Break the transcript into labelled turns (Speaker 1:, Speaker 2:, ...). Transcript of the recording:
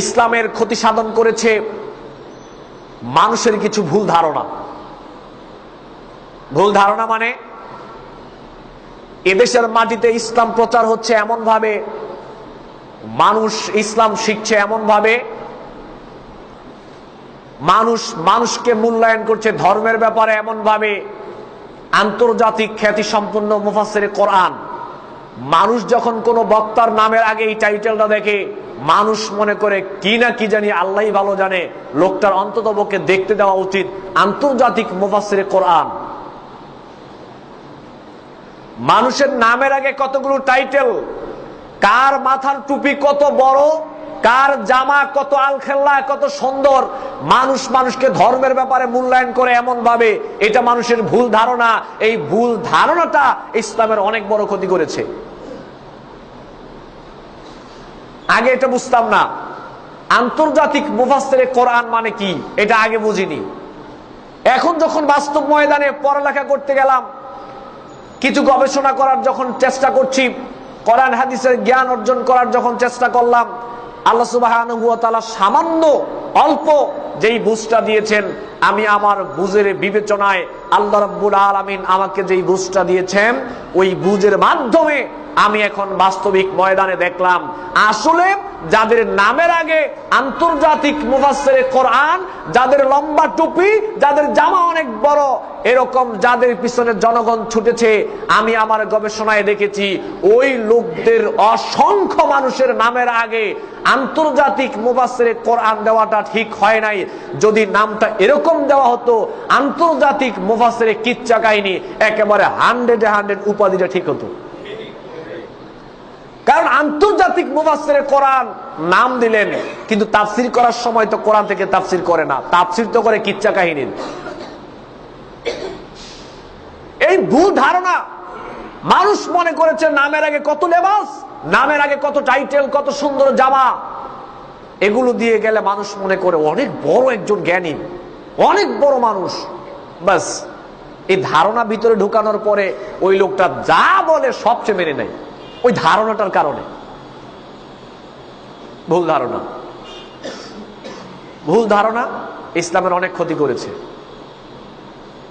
Speaker 1: ইসলামের ক্ষতি সাধন করেছে মানুষের কিছু ভুল ধারণা। ভুল ধারণা মানে এদেশের মাটিতে ইসলাম প্রচার হচ্ছে এমন ভাবে মানুষ ইসলাম শিখছে এমন ভাবে মানুষ মানুষকে মূল্যায়ন করছে ধর্মের ব্যাপারে এমন ভাবে আন্তর্জাতিক খ্যাতি সম্পন্ন মুফাসের কোরআন। মানুষ যখন কোনো বক্তার নামের আগে এই টাইটেলটা দেখে মানুষ মনে করে কি না কি জানি আল্লাহ ভালো জানে। লোকটার অন্তত দেখতে দেওয়া উচিত। আন্তর্জাতিক মুফাসের কোরআন। মানুষের নামের আগে কতগুলো টাইটেল? কার মাথার টুপি কত বড়? কার জামা কত আলখেল্লা, কত সুন্দর? মানুষ মানুষকে ধর্মের ব্যাপারে মূল্যায়ন করে এমন ভাবে এটা মানুষের ভুল ধারণা। এই ভুল ধারণাটা ইসলামের অনেক বড় ক্ষতি করেছে। আগে এটা বুঝতাম না। আন্তর্জাতিক মুফাসের কোরআন মানে কি? এটা আগে বুঝিনি। এখন যখন বাস্তব ময়দানে পড়ালেখা করতে গেলাম, কিছু গবেষণা করার যখন চেষ্টা করছি, কোরআন, হাদিসের জ্ঞান অর্জন করার যখন চেষ্টা করলাম, আল্লাহ সুবাহ সামান্য অল্প যেই বুঝটা দিয়েছেন, আমি আমার বুঝের বিবেচনায় আল্লাহ রব্বুল আলমিন আমাকে যেই বুঝটা দিয়েছেন, ওই বুঝের মাধ্যমে আমি এখন বাস্তবিক ময়দানে দেখলাম, আসলে যাদের নামের আগে আন্তর্জাতিক মুফাসসিরে কোরআন, যাদের লম্বা টুপি, যাদের জামা অনেক বড়, এরকম যাদের পিছনে জনগণ ছুটেছে, আমি আমার গবেষণায় দেখেছি, ওই লোকদের অসংখ্য মানুষের নামের আগে আন্তর্জাতিক মুফাসসিরে কোরআন দেওয়াটা ঠিক হয় নাই। যদি নামটা এরকম দেওয়া হতো, আন্তর্জাতিক মুফাসসিরে কিচ্ছা কাহিনী, একেবারে হান্ড্রেডে হান্ড্রেড উপাধিটা ঠিক হতো। আন্তর্জাতিক মুফাসসিরে কোরআন নাম দিলেন, কিন্তু তাফসির করার সময় তো কোরআন থেকে তাফসির করে না। তাফসির তো করে কিচ্ছা কাহিনীর। এই ভুল ধারণা মানুষ মনে করেছে নামের আগে কত লেবাস, নামের আগে কত টাইটেল, কত সুন্দর জামা। এগুলো দিয়ে গেলে মানুষ মনে করে অনেক বড় একজন জ্ঞানী, অনেক বড় মানুষ। বাস এই ধারণা ভিতরে ঢুকানোর পরে ওই লোকটা যা বলে সবচেয়ে মেনে নেয়। ওই ধারণাটার কারণে। ভুল ধারণা। ভুল ধারণা ইসলামের অনেক ক্ষতি করেছে।